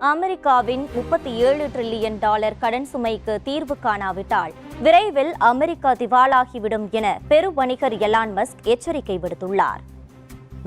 அமெரிக்காவின் முப்பத்தி ஏழு டிரில்லியன் டாலர் கடன் சுமைக்கு தீர்வு காணாவிட்டால் விரைவில் அமெரிக்கா திவாலாகிவிடும் என பெரு வணிகர் எலான் மஸ்க் எச்சரிக்கை விடுத்துள்ளார்.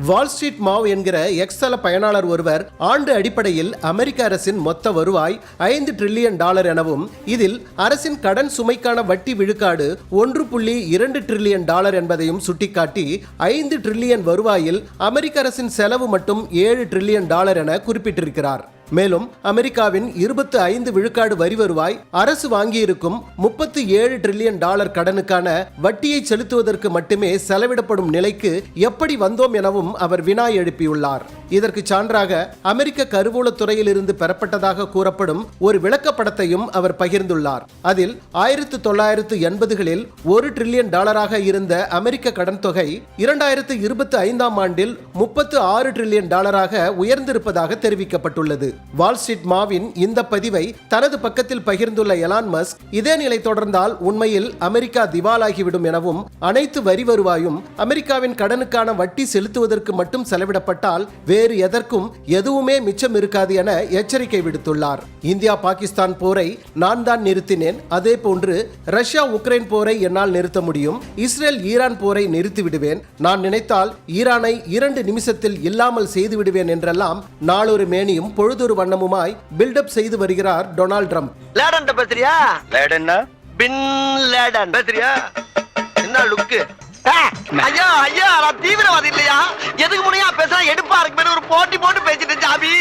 வால் ஸ்ட்ரீட் மாவ் என்கிற எக்ஸல பயனாளர் ஒருவர் ஆண்டு அடிப்படையில் அமெரிக்க அரசின் மொத்த வருவாய் ஐந்து டிரில்லியன் டாலர் எனவும் இதில் அரசின் கடன் சுமைக்கான வட்டி விழுக்காடு ஒன்று புள்ளி இரண்டு டிரில்லியன் டாலர் என்பதையும் சுட்டிக்காட்டி ஐந்து டிரில்லியன் வருவாயில் அமெரிக்க அரசின் செலவு மட்டும் ஏழு டிரில்லியன் டாலர் என குறிப்பிட்டிருக்கிறார். மேலும் அமெரிக்காவின் இருபத்து ஐந்து விழுக்காடு வரி வருவாய் அரசு வாங்கியிருக்கும் முப்பத்தி ஏழு டிரில்லியன் டாலர் கடனுக்கான வட்டியை செலுத்துவதற்கு மட்டுமே செலவிடப்படும் நிலைக்கு எப்படி வந்தோம் எனவும் அவர் வினா எழுப்பியுள்ளார். இதற்கு சான்றாக அமெரிக்க கருவூலத்துறையிலிருந்து பெறப்பட்டதாக கூறப்படும் ஒரு விளக்கப்படத்தையும் அவர் பகிர்ந்துள்ளார். அதில் ஆயிரத்து தொள்ளாயிரத்து எண்பதுகளில் ஒரு டிரில்லியன் டாலராக இருந்த அமெரிக்க கடன் தொகை இரண்டாயிரத்து இருபத்தி ஐந்தாம் ஆண்டில் முப்பத்து ஆறு டிரில்லியன் டாலராக உயர்ந்திருப்பதாக தெரிவிக்கப்பட்டுள்ளது. வால்ஸ்ட்ரீட் மாவின் இந்த பதிவை தனது பக்கத்தில் பகிர்ந்துள்ள எலான் மஸ்க் இதே நிலை தொடர்ந்தால் உண்மையில் அமெரிக்கா திவாலாகிவிடும் எனவும் அனைத்து வரி வருவாயும் அமெரிக்காவின் கடனுக்கான வட்டி செலுத்துவதற்கு மட்டும் செலவிடப்பட்டால் வேறு எதற்கும் எதுவுமே மிச்சம் இருக்காது என எச்சரிக்கை விடுத்துள்ளார். இந்தியா பாகிஸ்தான் போரை நான் தான் நிறுத்தினேன். அதே போன்று ரஷ்யா உக்ரைன் போரை என்னால் நிறுத்த முடியும். இஸ்ரேல் ஈரான் போரை நிறுத்திவிடுவேன் நான் நினைத்தால் ஈரானை இரண்டு நிமிஷத்தில் இல்லாமல் செய்துவிடுவேன் என்றெல்லாம் நாளொரு மேனியும் பொழுது பொழுதொரு வண்ணமுமாய் பில்டப் செய்து வருகிறார் டொனால்ட் ட்ரம்ப். லேடன் பேசுறியா? லேடன்னா பின் லேடன். பேசுறியா? என்ன லுக்கு ஐயா ஐயா நான் தீவிரவாதி இல்லையா? எதுக்கு முனையா பேசுறா? எடுப்பா இருக்கு ஒரு போட்டி போட்டு பேசிட்டு ஜாபி